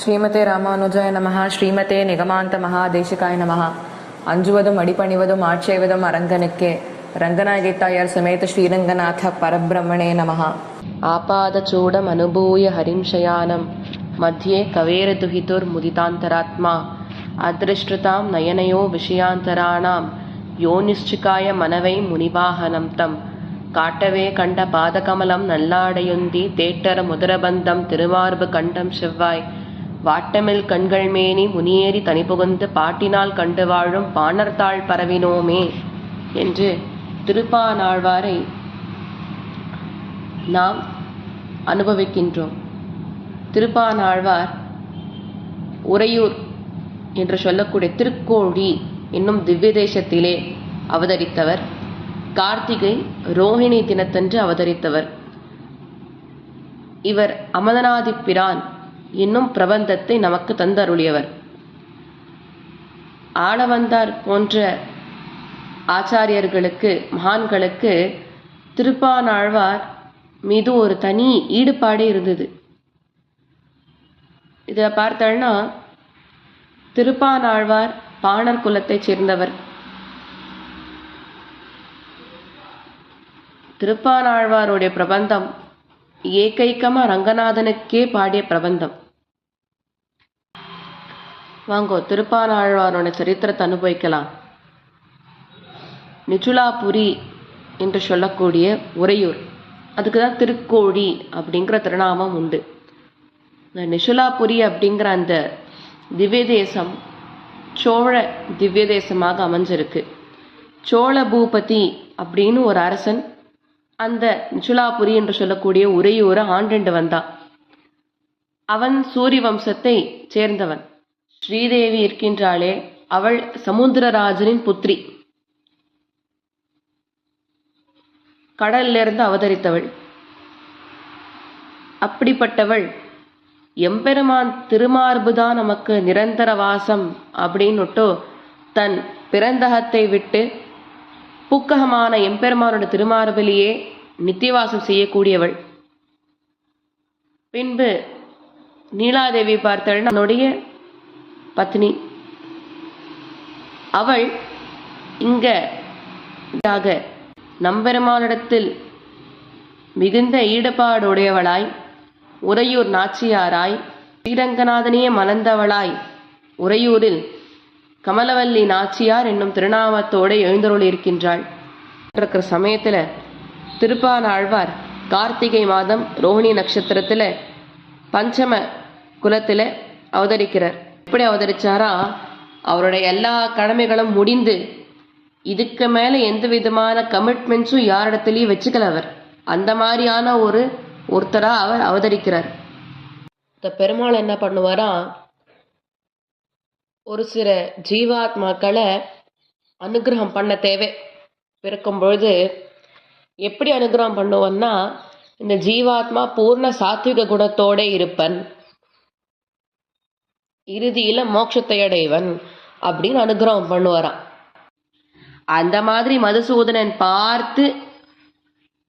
ஸ்ரீமதே ராமானுஜாய நமஹா ஸ்ரீமதே நிகமாந்த மகாதேசிகாய நமஹா. அஞ்சுவதும் அடிபணிவதும் ஆட்சேவதும் அரங்கனுக்கே. ரங்கநாயகி தாயார் சுமேத ஸ்ரீரங்கநாத பரபிரமணே நமஹா. ஆபாத சூடம் அனுபூய ஹரிம்ஷயானம் மத்தியே கவேர துகிதுர் முதிதாந்தராத்மா. அதிருஷ்டதாம் நயனையோ விஷயாந்தராணாம் யோனிஷ்டிகாய மனவை முனிவாகனம் தம் காட்டவே கண்ட பாதகமலம் நல்லாடையொந்தி தேட்டர முதரபந்தம் திருமார்பு கண்டம் செவ்வாய். வாட்டமில் கண்கள் மேனி முனியேறி தனிபுகுந்து பாட்டினால் கண்டு வாழும் பாணர்தாள் பரவினோமே என்று திருப்பானாழ்வாரை நாம் அனுபவிக்கின்றோம். திருப்பானாழ்வார் உறையூர் என்று சொல்லக்கூடிய திருக்கோழி என்னும் திவ்ய தேசத்திலே அவதரித்தவர். கார்த்திகை ரோஹிணி தினத்தன்று அவதரித்தவர். இவர் அமதநாதி பிரான் என்னும் பிரபந்தத்தை நமக்கு தந்தருளியவர். ஆளவந்தார் போன்ற ஆச்சாரியர்களுக்கு மகான்களுக்கு திருப்பானாழ்வார் மீது ஒரு தனி ஈடுபாடே இருந்தது. இதில் பார்த்தோம்னா திருப்பானாழ்வார் பாணர் குலத்தைச் சேர்ந்தவர். திருப்பானாழ்வாருடைய பிரபந்தம் ஏகைக்கமா ரங்கநாதனுக்கே பாடிய பிரபந்தம். வாங்கோ திருப்பாராழ்வாரோட சரித்திரத்தை அனுபவிக்கலாம். நிச்சுலாபுரி என்று சொல்லக்கூடிய உறையூர். அதுக்கு தான் திருக்கோழி அப்படிங்கிற திருநாமம் உண்டு. இந்த நிஷுலாபுரி அப்படிங்கிற அந்த திவ்ய தேசம் சோழ திவ்ய தேசமாக அமைஞ்சிருக்கு. சோழ பூபதி அப்படின்னு ஒரு அரசன் அந்த நிச்சுலாபுரி என்று சொல்லக்கூடிய உறையூரை ஆண்டுண்டு வந்தான். அவன் சூரிய வம்சத்தை சேர்ந்தவன். ஸ்ரீதேவி இருக்கின்றாளே அவள் சமுத்திரராஜனின் புத்திரி. கடல்லிருந்து அவதரித்தவள். அப்படிப்பட்டவள் எம்பெருமான் திருமார்புதான் நமக்கு நிரந்தர வாசம் அப்படின்னுட்டு தன் பிறந்தகத்தை விட்டு புக்ககமான எம்பெருமானோட திருமார்பிலேயே நித்தியவாசம் செய்யக்கூடியவள். பின்பு நீலாதேவி பார்த்தவள் அவனுடைய பத்னி. அவள் இங்க இதாக நம்பெருமானிடத்தில் மிகுந்த ஈடுபாடுடையவளாய் உறையூர் நாச்சியாராய் ஸ்ரீரங்கநாதனையே மணந்தவளாய் உறையூரில் கமலவல்லி நாச்சியார் என்னும் திருநாமத்தோடு எழுந்தருள் இருக்கின்றாள் இருக்கிற சமயத்துல திருப்பானாழ்வார் கார்த்திகை மாதம் ரோஹிணி நட்சத்திரத்தில் பஞ்சம குலத்தில் அவதரிக்கிறார். எப்படி அவதரிச்சாரா? அவருடைய எல்லா கடமைகளும் முடிந்து இதுக்கு மேல எந்த விதமான கமிட்மெண்ட்ஸும் யாரிடத்துலயும் வச்சுக்கல அவர். அந்த மாதிரியான ஒரு ஒருத்தரா அவர் அவதரிக்கிறார். இந்த பெருமாள் என்ன பண்ணுவாரா? ஒரு சில ஜீவாத்மாக்களை அனுகிரகம் பண்ண தேவை. பிறக்கும் பொழுது எப்படி அனுகிரகம் பண்ணுவோன்னா இந்த ஜீவாத்மா பூர்ண சாத்விக குணத்தோட இருப்பன். இறுதியில மோட்சத்தை அடைவன் அப்படின்னு அனுகிரகம் பண்ணுவாராம். அந்த மாதிரி மதுசூதனன் பார்த்து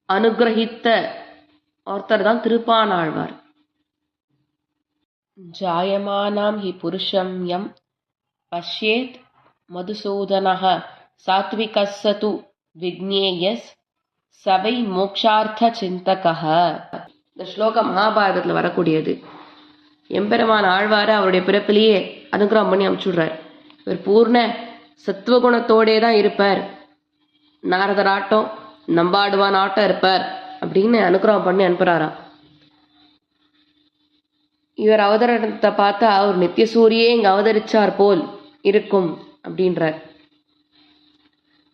அனுகிரகித்த ஒருத்தர் தான் திருப்பானாழ்வார் ஜாயமானாம் ஹி புருஷம் எம் பஷ்யேத் மதுசூதனக சாத்விகஸ்ஸது விக்னேயஸ் சபை மோக்ஷார்த்த சிந்தக இந்த ஸ்லோகம் மகாபாரதத்தில் வரக்கூடியது. எம்பெருமான் ஆழ்வார அவருடைய பிறப்பிலேயே அனுகிரகம் பண்ணி அமுச்சுடுறார். இவர் பூர்ண சத்துவகுணத்தோடே தான் இருப்பார். நாரதராட்டம் நம்பாடுவான் ஆட்டம் இருப்பார் அப்படின்னு அனுகிரகம் பண்ணி அனுப்புறாராம். இவர் அவதரணத்தை பார்த்தா அவர் நித்திய சூரியே இங்க அவதரிச்சார் போல் இருக்கும் அப்படின்றார்.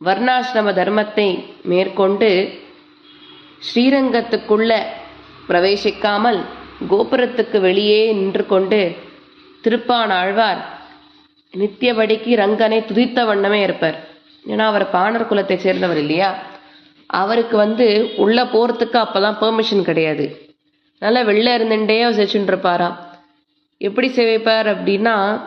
வர்ணாசிரம தர்மத்தை மேற்கொண்டு ஸ்ரீரங்கத்துக்குள்ள பிரவேசிக்காமல் கோபுரத்துக்கு வெளியே நின்று கொண்டு திருப்பான் ஆழ்வார் நித்தியபடிக்கு ரங்கனை துதித்த வண்ணமே இருப்பார். ஏன்னா அவர் பாணர் குலத்தை சேர்ந்தவர் இல்லையா? அவருக்கு வந்து உள்ள போகிறதுக்கு அப்பதான் பெர்மிஷன் கிடையாது. நல்லா வெளில இருந்துட்டே செச்சுட்டு இருப்பாராம். எப்படி சேவைப்பார்? அப்படின்னா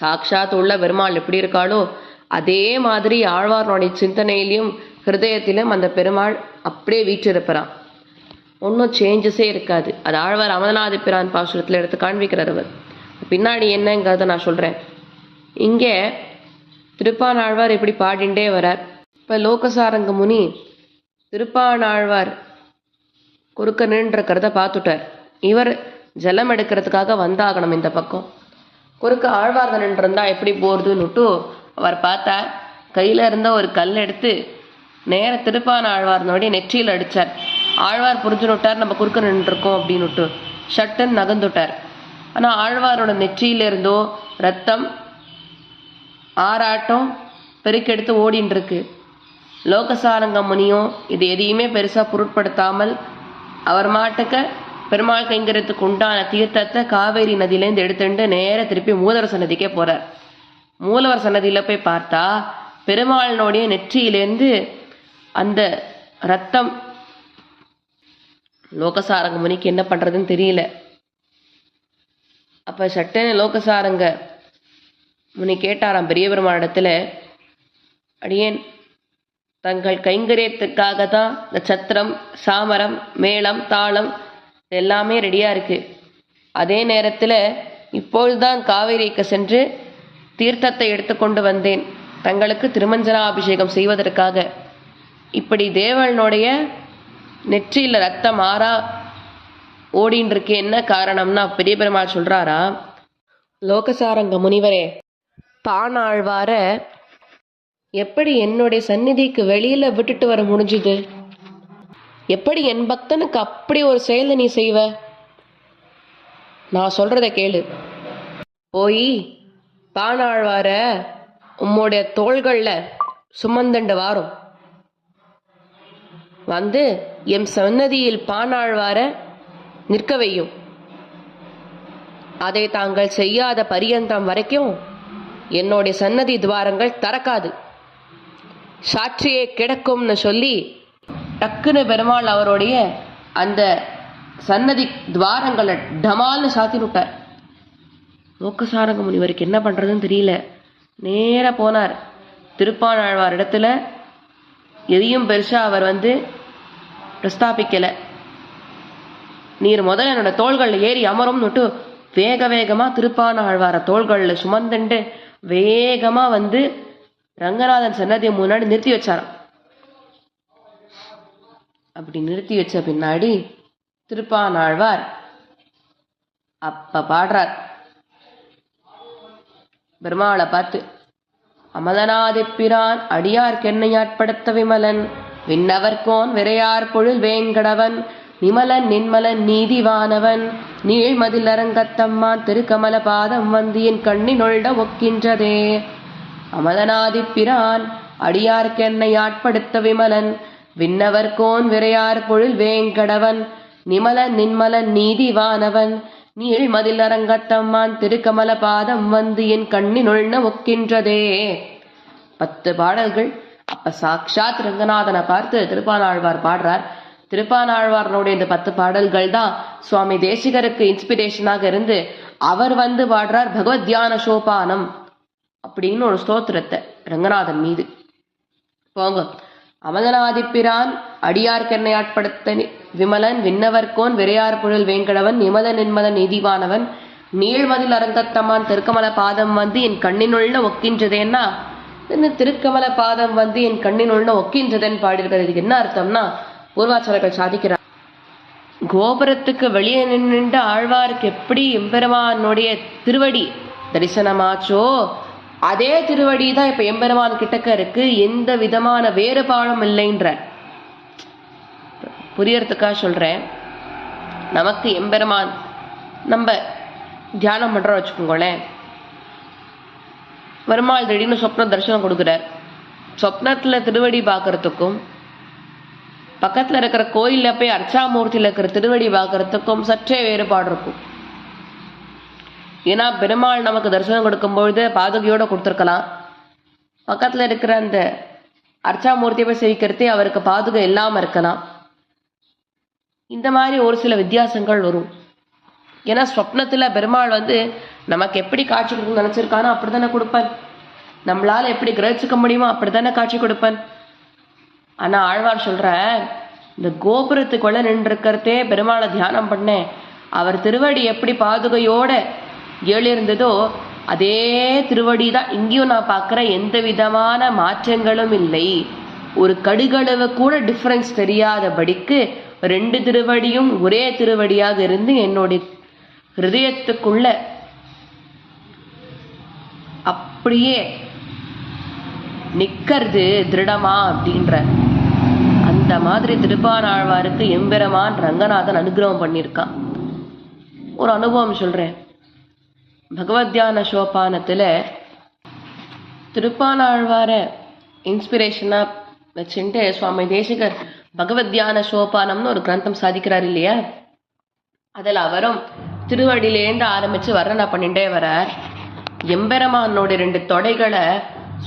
சாக்ஷாத் உள்ள பெருமாள் எப்படி இருக்காளோ அதே மாதிரி ஆழ்வாரனுடைய சிந்தனையிலையும் ஹிருதயத்திலும் அந்த பெருமாள் அப்படியே வீற்றிருப்பாராம். ஒன்றும் சேஞ்சஸே இருக்காது. அது ஆழ்வார் அமரநாத பிரான் பாசுரத்தில் எடுத்து காண்பிக்கிறார் அவர். பின்னாடி என்னங்கிறத நான் சொல்கிறேன் இங்கே திருப்பானாழ்வார் இப்படி பாடிண்டே வரார். இப்போ லோகசாரங்க முனி திருப்பானாழ்வார் குறுக்க நின்றுக்கிறத பார்த்துட்டார். இவர் ஜலம் எடுக்கிறதுக்காக வந்தாகணும் இந்த பக்கம். குறுக்க ஆழ்வார்க நின்றிருந்தா எப்படி போகிறதுன்னுட்டு அவர் பார்த்தா கையில் இருந்த ஒரு கல் எடுத்து நேர திருப்பான ஆழ்வார்னோடைய நெற்றியில் அடித்தார் ஆழ்வார் புரிஞ்சுனுட்டார் நம்ம குறுக்க நின்றுருக்கோம் அப்படின்னுட்டு. ஷட்டுன்னு நகர்ந்துட்டார். ஆனால் ஆழ்வாரோட நெற்றியில இருந்தோ ரத்தம் ஆறாட்டம் பெருக்கெடுத்து ஓடின்னு இருக்கு லோகசாரங்க முனியும் இது எதையுமே பெருசாக பொருட்படுத்தாமல் அவர் மாட்டுக்க பெருமாள் கைங்கிறதுக்கு உண்டான தீர்த்தத்தை காவேரி நதியிலேருந்து எடுத்துட்டு நேர திருப்பி மூலவர் சன்னதிக்கே போறார். மூலவர் சன்னதியில் போய் பார்த்தா பெருமாளினுடைய நெற்றியிலேருந்து அந்த ரத்தம் லோகசாரங்க முனிக்கு என்ன பண்றதுன்னு தெரியல. அப்ப சட்டன லோகசாரங்க முனி கேட்டாராம் பெரிய பெருமாளிடத்துல அடியேன் தங்கள் கைங்கரியத்துக்காக தான் இந்த சத்திரம் சாமரம் மேளம் தாளம் எல்லாமே ரெடியாக இருக்கு. அதே நேரத்தில் இப்பொழுதுதான் காவேரிக்கு சென்று தீர்த்தத்தை எடுத்துக்கொண்டு வந்தேன். தங்களுக்கு திருமஞ்சனாபிஷேகம் செய்வதற்காக. இப்படி தேவனுடைய நெற்றியில் ரத்தம் ஆறா ஓடின்னு இருக்கு என்ன காரணம்னா பெரிய பெருமாள் சொல்றாரா லோகசாரங்க முனிவரே பானாழ்வார எப்படி என்னுடைய சந்நிதிக்கு வெளியில விட்டுட்டு வர முடிஞ்சுது? எப்படி என் பக்தனுக்கு அப்படி ஒரு செயலை நீ செய்வ? நான் சொல்றத கேளு. போய் பானாழ்வார உம்முடைய தோள்களில் சுமந்துண்டு வாரும். வந்து எம் சன்னதியில் பானாழ்வார நிற்க வையும். அதை தாங்கள் செய்யாத பரியந்தம் வரைக்கும் என்னுடைய சன்னதி துவாரங்கள் திறக்காது. சாட்சியே கிடக்கும்னு சொல்லி டக்குன்னு பெருமாள் அவருடைய அந்த சன்னதி துவாரங்களை டமால்னு சாத்தி விட்டார் மூக்கசாரங்க முனிவருக்கு என்ன பண்ணுறதுன்னு தெரியல. நேராக போனார். திருப்பானாழ்வார் இடத்துல எதையும் பெருசாக அவர் வந்து பிரஸ்தாபிக்கல. நீர் முதல்ல என்னோட தோள்களில் ஏறி அமரும்னுட்டு வேக வேகமா திருப்பான ஆழ்வார தோள்களில் சுமந்துண்டு வேகமா வந்து ரங்கநாதன் சன்னதியை முன்னாடி நிறுத்தி வச்சாராம். அப்படி நிறுத்தி வச்ச பின்னாடி திருப்பானாழ்வார் அப்ப பாடுறார். பெருமாளை பார்த்து அமலனாதிப்பிரான் அடியார்க்கென்னையாட்படுத்த விமலன் விண்ணவர்கோன் விரையார் பொழில் வேங்கடவன் நிமலன் நின்மலன் நீதிவானவன். நீழ்மதில் அரங்கத்தம்மான் திருக்கமல பாதம் வந்தியின் கண்ணினொழ்ட ஒக்கின்றதே. அமலனாதிப்பிரான் அடியார்க்கென்னை ஆட்படுத்த விமலன் விண்ணவர்கோன் விரையார் பொழில் வேங்கடவன் நிமலன் நின்மலன் நீதிவானவன். நீழ்மதில் அரங்கத்தம்மான் திருக்கமல பாதம் வந்து என் கண்ணினுள்ன ஒக்கின்றதே. பத்து பாடல்கள் அப்ப சாக்ஷாத் ரங்கநாதனை பார்த்து திருப்பானாழ்வார் பாடுறார். திருப்பானாழ்வாரனுடைய இந்த பத்து பாடல்கள் தான் சுவாமி தேசிகருக்கு இன்ஸ்பிரேஷனாக இருந்து அவர் வந்து பாடுறார் பகவத் தியான சோபானம் அப்படின்னு ஒரு ஸ்தோத்திரத்தை ரங்கநாதன் மீது. போங்க. அமலநாதிப்பிரான் அடியார்க்கென்னை ஆட்படுத்த விமலன் விண்ணவர்கோன் விரையார் புழல் வேங்கடவன் நிமத நின்மத நீதிவானவன் நீழ்மதில் அரங்கத்தம்மான் திருக்கமல பாதம் வந்து என் கண்ணினுள்ள ஒக்கின்றதேன்னா இந்த திருக்கமல பாதம் வந்து என் கண்ணினுள்ள ஒக்கின்றதேன்னு பாடியிருக்கிறது இதுக்கு என்ன அர்த்தம்னா பூர்வாச்சாரர்கள் சாதிக்கிறார். கோபுரத்துக்கு வெளியே நின்று ஆழ்வாருக்கு எப்படி எம்பெருமானுடைய திருவடி தரிசனமாச்சோ அதே திருவடி தான் இப்ப எம்பெருமான் கிட்டக்க இருக்கு. எந்த விதமான வேறுபாடும் இல்லைன்ற. புரியறதுக்காக சொல்றேன். நமக்கு எம்பெருமான் நம்ம தியானம் பண்ணுறோம் வச்சுக்கோங்களேன். பெருமாள் திடீர்னு சொப்ன தரிசனம் கொடுக்குறார். சொப்னத்தில் திருவடி பார்க்கறதுக்கும் பக்கத்தில் இருக்கிற கோயிலில் போய் அர்ச்சாமூர்த்தியில் இருக்கிற திருவடி பார்க்கறதுக்கும் சற்றே வேறுபாடு இருக்கும். ஏன்னா பெருமாள் நமக்கு தரிசனம் கொடுக்கும்பொழுது பாதுகையோடு கொடுத்துருக்கலாம். பக்கத்தில் இருக்கிற அந்த அர்ச்சாமூர்த்தியை போய் சேவிக்கிறதே அவருக்கு பாதுகை இல்லாமல் இருக்கலாம். இந்த மாதிரி ஒரு சில வித்தியாசங்கள் வரும். ஏன்னா ஸ்வப்னத்தில் பெருமாள் வந்து நமக்கு எப்படி காட்சி கொடுக்கணும்னு அப்படி தானே கொடுப்பேன். நம்மளால் எப்படி கிரகிச்சுக்க முடியுமோ அப்படி தானே காட்சி கொடுப்பேன். ஆனால் ஆழ்வார் சொல்கிற இந்த கோபுரத்துக்குள்ளே நின்றுருக்கிறதே பெருமாளை தியானம் பண்ணேன் அவர் திருவடி எப்படி பாதுகையோட எழுந்ததோ அதே திருவடி தான் இங்கேயும் நான் பார்க்குற எந்த விதமான மாற்றங்களும் இல்லை. ஒரு கடுகளவு கூட டிஃப்ரென்ஸ் தெரியாதபடிக்கு ரெண்டு திருவடியும் ஒரே திருவடியாக இருந்து என்னுடைய ஹிருதயத்துக்குள்ள அப்படியே நிக்கிறது திருடமா அப்படின்ற அந்த மாதிரி திருப்பாராழ்வாருக்கு எம்பெருமான் ரங்கநாதன் அனுகிரகம் பண்ணியிருக்கான் ஒரு அனுபவம் சொல்றேன். பகவத்யான சோபானத்துல திருப்பானாழ்வார இன்ஸ்பிரேஷனா வச்சுட்டு சுவாமி தேசிகர் பகவத்யான சோபானம்னு ஒரு கிரந்தம் சாதிக்கிறார் இல்லையா? அதில் அவரும் திருவடியிலேருந்து ஆரம்பித்து வர்ணனை பண்ணிட்டே வரார் எம்பெருமானோட ரெண்டு தொடைகளை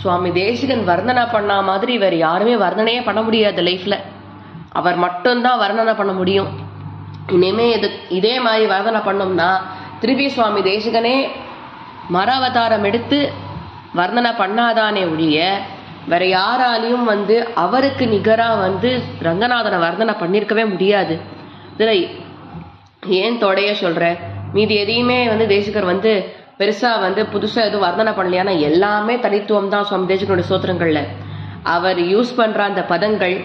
சுவாமி தேசிகன் வர்ணனை பண்ண மாதிரி வேறு யாருமே வர்ணனையே பண்ண முடியாது லைஃப்பில் அவர் மட்டும்தான் வர்ணனை பண்ண முடியும். இனிமே இது இதே மாதிரி வர்ணனை பண்ணோம்னா திருப்பி சுவாமி தேசிகனே மர அவதாரம் எடுத்து வர்ணனை பண்ணாதானே ஒழிய வேற யாராலையும் வந்து அவருக்கு நிகராக வந்து ரங்கநாதனை வர்ணனை பண்ணியிருக்கவே முடியாது. இதில் ஏன் தொடைய சொல்கிறேன் மீதி எதையுமே வந்து தேசிகர் வந்து பெருசா வந்து புதுசா எதுவும் வர்ணனை பண்ணலையானா எல்லாமே தனித்துவம் தான் சுவாமி தேசிகனுடைய சோத்திரங்கள்ல. அவர் யூஸ் பண்ற அந்த பதங்கள்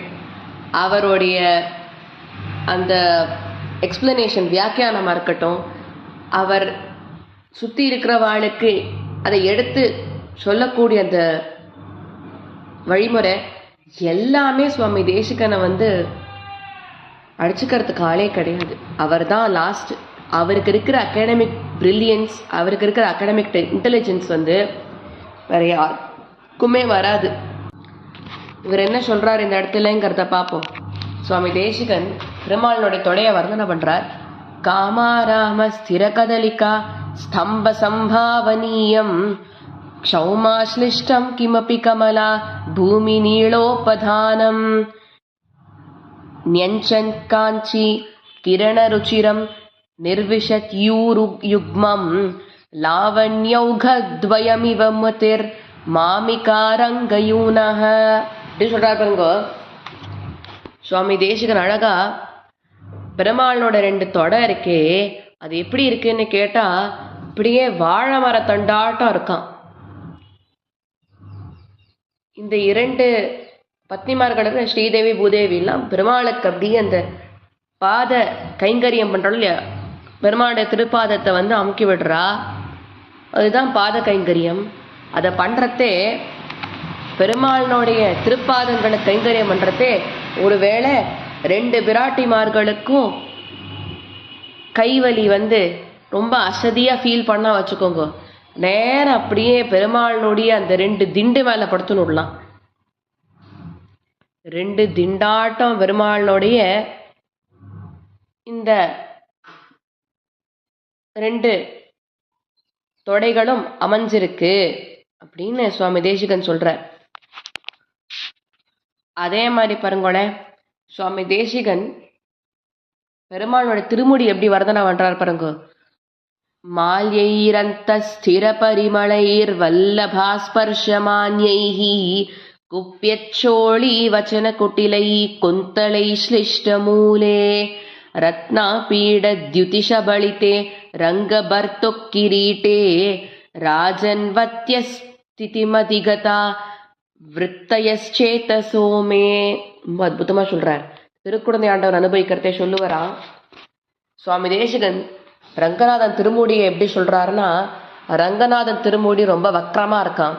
அவருடைய அந்த எக்ஸ்பிளனேஷன் வியாக்கியானமா இருக்கட்டும் அவர் சுத்தி இருக்கிறவாளுக்கு அதை எடுத்து சொல்லக்கூடிய அந்த வழிமுறை எல்லாமே சுவாமி தேசிகனை வந்து அடிச்சுக்கிறதுக்கு ஆளே கிடையாது. அவர் தான் லாஸ்ட் அவருக்கு இருக்கிற அகாடமிக் பிரில்லியன்ஸ் அவருக்கு இருக்கிற அகாடமிக் இன்டெலிஜென்ஸ் வந்து வேற யாருக்குமே வராது இவர் என்ன சொல்றாரு இந்த இடத்துலங்கிறத பார்ப்போம் சுவாமி தேசிகன் பெருமாளனுடைய தொடைய வர்ணனை பண்றார் காமாராம ஸ்திர கதலிகா ஸ்தம்ப சம்பாவனீயம் க்ஷௌமாஸ்லிஷ்டம் கிமபி கமலா பூமி நீளோபதானம் न्यञ्चन् काञ्ची किरणरुचिरं निर्विशत्यूरुयुग्मं लावण्यौघद्वयमिव मतिर् மாமிகாரங்கயூனக அப்படின்னு சொல்றாரு பாருங்க சுவாமி தேசிகன் அழகா பெருமாளனோட ரெண்டு தொடை இருக்கே அது எப்படி இருக்குன்னு கேட்டா அப்படியே வாழை மர தண்டாட்டம் இருக்கான் இந்த இரண்டு பத்னிமார்களுக்கு ஸ்ரீதேவி பூதேவிலாம் பெருமாளுக்கு அப்படியே அந்த பாத கைங்கரியம் பண்றோம் இல்லையா பெருமானுடைய திருப்பாதத்தை வந்து அமுக்கி விடுறா. அதுதான் பாத கைங்கரியம். அதை பண்ணுறதே பெருமாளினுடைய திருப்பாதங்களை கைங்கரியம் பண்ணுறதே ஒருவேளை ரெண்டு பிராட்டிமார்களுக்கும் கைவலி வந்து ரொம்ப அசதியாக ஃபீல் பண்ணால் வச்சுக்கோங்க. நேரம் அப்படியே பெருமாளினுடைய அந்த ரெண்டு திண்டு மேலே படுத்துன்னு விடலாம். ரெண்டு திண்டாட்டம் பெருமாளினுடைய இந்த ரெண்டு தொடைகளும் அமைஞ்சிருக்கு அப்படின்னு சுவாமி தேசிகன் சொல்றார். அதே மாதிரி பாருங்களேன் சுவாமி தேசிகன் பெருமானோட திருமுடி எப்படி வரதனா பண்றார் பாருங்க. மால்யைரந்த ஸ்திர பரிமளைர் வல்லபாஸ்பர்ஷமான்யைஹி குப்பியச்சோழி வச்சன குட்டிலை குந்தளை ஸ்லிஷ்ட மூலே रत्नापीडद्युतिशबलिते रङ्गभर्तुकिरीटे ராஜன்வத்தியஸ்திதிமதிகதா விருத்தயச்சேதசோ மே ரொம்ப அற்புதமா சொல்றார் திருக்குழந்தை ஆண்டவர் அனுபவிக்கிறதே சொல்லுவராம் சுவாமி தேசிகன் ரங்கநாதன் திருமூடியை எப்படி சொல்றாருன்னா ரங்கநாதன் திருமூடி ரொம்ப வக்கரமா இருக்கான்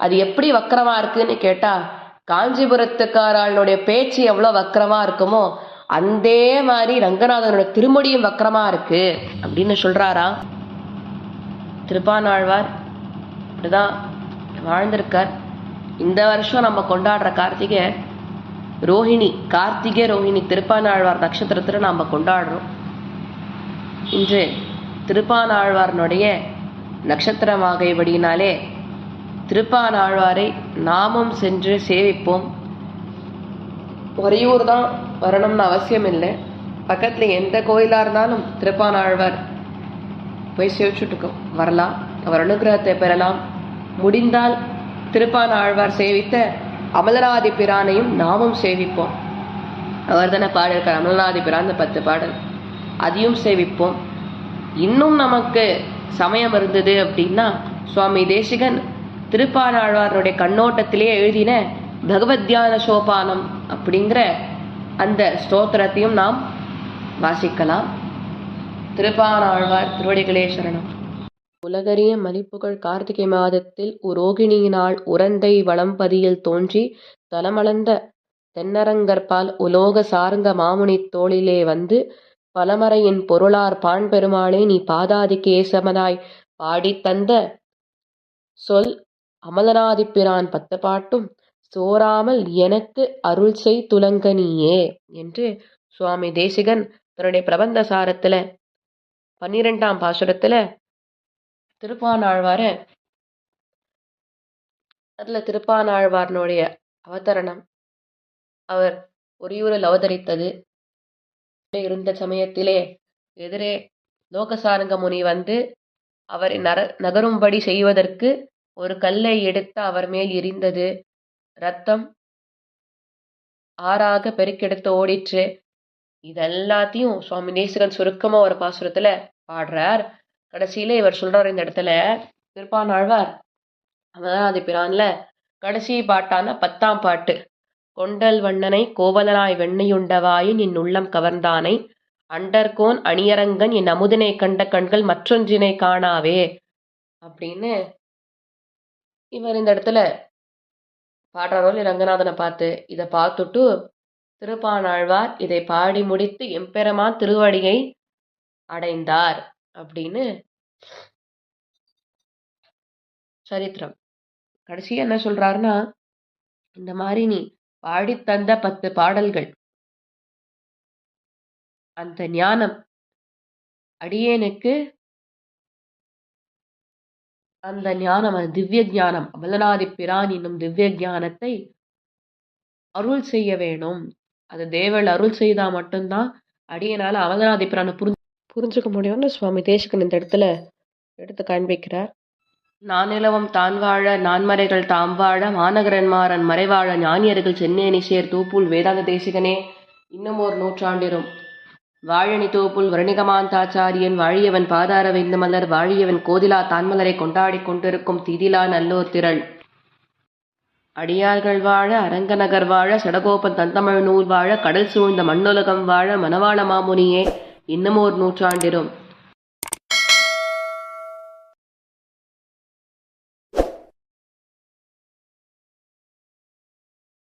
அது எப்படி வக்கரமா இருக்குன்னு கேட்டா காஞ்சிபுரத்துக்காரனுடைய பேச்சு எவ்வளவு வக்கரமா இருக்குமோ அதே மாதிரி ரங்கநாதனோட திருமுடியும் வக்கரமா இருக்கு அப்படின்னு சொல்றாராம் திருப்பானாழ்வார் இப்படிதான் வாழ்ந்திருக்கார். இந்த வருஷம் நம்ம கொண்டாடுற கார்த்திகை ரோஹிணி கார்த்திகை ரோஹிணி திருப்பானாழ்வார் நட்சத்திரத்தில் நாம் கொண்டாடுறோம். இன்று திருப்பானாழ்வார்னுடைய நட்சத்திரமாகையபடியினாலே திருப்பானாழ்வாரை நாமும் சென்று சேவிப்போம். ஒரே ஊர் தான் வரணும்னு அவசியம் இல்லை பக்கத்தில் எந்த கோயிலாக இருந்தாலும் திருப்பானாழ்வார் போய் சேவிச்சுட்டுக்கோ. வரலாம். அவர் அனுகிரகத்தை பெறலாம். முடிந்தால் திருப்பானாழ்வார் சேவித்த அமலராதி பிரானையும் நாமும் சேவிப்போம். அவர் தானே பாடியிருக்கார். அமலநாதி பிராந்த பத்து பாடல். அதையும் சேவிப்போம். இன்னும் நமக்கு சமயம் இருந்தது அப்படின்னா சுவாமி தேசிகன் திருப்பானாழ்வாருடைய கண்ணோட்டத்திலே எழுதின பகவத் தியான சோபானம் அப்படிங்கிற அந்த ஸ்தோத்திரத்தையும் நாம் வாசிக்கலாம். திருப்பானாழ்வார் திருவடிகளே சரணம் உலகறிய மதிப்புகள் கார்த்திகை மாதத்தில் உரோகிணியினால் உரந்தை வளம்பதியில் தோன்றி தலமளந்த தென்னரங்கற்பால் உலோக சார்ந்த மாமுனித் தோளிலே வந்து பலமறையின் பொருளார் பான் பெருமாளே நீ பாதாதி கேசமதாய் பாடித் தந்த சொல் அமலனாதிப்பிரான் பத்து பாட்டும் சோராமல் எனக்கு அருள் செய் என்று சுவாமி தேசிகன் தன்னுடைய பிரபந்த சாரத்தில் பன்னிரெண்டாம் பாசுரத்தில் திருப்பானாழ்வார அதில் திருப்பானாழ்வாரனுடைய அவதரணம். அவர் ஒரியூரில் அவதரித்தது. இருந்த சமயத்திலே எதிரே லோகசாரங்க முனி வந்து அவரை நர நகரும்படி செய்வதற்கு ஒரு கல்லை எடுத்து அவர் மேல் எரிந்தது ரத்தம் ஆறாக பெருக்கெடுத்து ஓடிற்று. இதெல்லாத்தையும் சுவாமி நேசகன் சுருக்கமா ஒரு பாசுரத்துல பாடுறார். கடைசியில இவர் சொல்றாரு இந்த இடத்துல திருப்பானாழ்வார் அது பிரான்ல கடைசி பாட்டான பத்தாம் பாட்டு கொண்டல் வண்ணனை கோவலனாய் வெண்ணையுண்டவாயின் என் உள்ளம் கவர்ந்தானை அண்டர்கோன் அணியரங்கன் என் அமுதனை கண்ட கண்கள் மற்றொன்றினை காணாவே அப்படின்னு இவர் இந்த இடத்துல பாடுறாரோல் ரங்கநாதனை பார்த்து இதை பார்த்துட்டு திருப்பானாழ்வார் இதை பாடி முடித்து எம்பெருமான் திருவடியை அடைந்தார் அப்படின்னு சரித்திரம். கடைசியா என்ன சொல்றாருன்னா இந்த மாதிரி நீ பாடித் தந்த பத்து பாடல்கள் அந்த ஞானம் அடியேனுக்கு அந்த ஞானம் அந்த திவ்ய ஞானம் அமலநாதி பிரான் என்னும் திவ்ய ஞானத்தை அருள் செய்ய வேணும். அது தேவள் அருள் செய்தா மட்டும்தான் அடியனால அமலநாதி பிரானை புரிஞ்சு புரிஞ்சுக்க முடியும்னு சுவாமி தேசிகன் இந்த இடத்துல எடுத்து காண்பிக்கிறார். நானிலவம் தான் வாழ நான்மறைகள் தாம் வாழ மாநகரன்மாறன் மறைவாழ ஞானியர்கள் சென்னேனி சேர் தூப்புல் வேதாந்த தேசிகனே இன்னும் ஒரு நூற்றாண்டிரும். வாழனி தோப்புல் வருணிகமாந்தாச்சாரியன் வாழியவன் பாதார வைந்தமலர் வாழியவன் கோதிலா தான்மலரை கொண்டாடிக் கொண்டிருக்கும் திதிலா நல்லோர் திரள். அடியார்கள் வாழ அரங்கநகர் வாழ சடகோபன் தந்தமிழ் நூல் வாழ கடல் சூழ்ந்த மண்ணுலகம் வாழ மணவாள மாமுனியே இன்னமோர் நூற்றாண்டிரும்.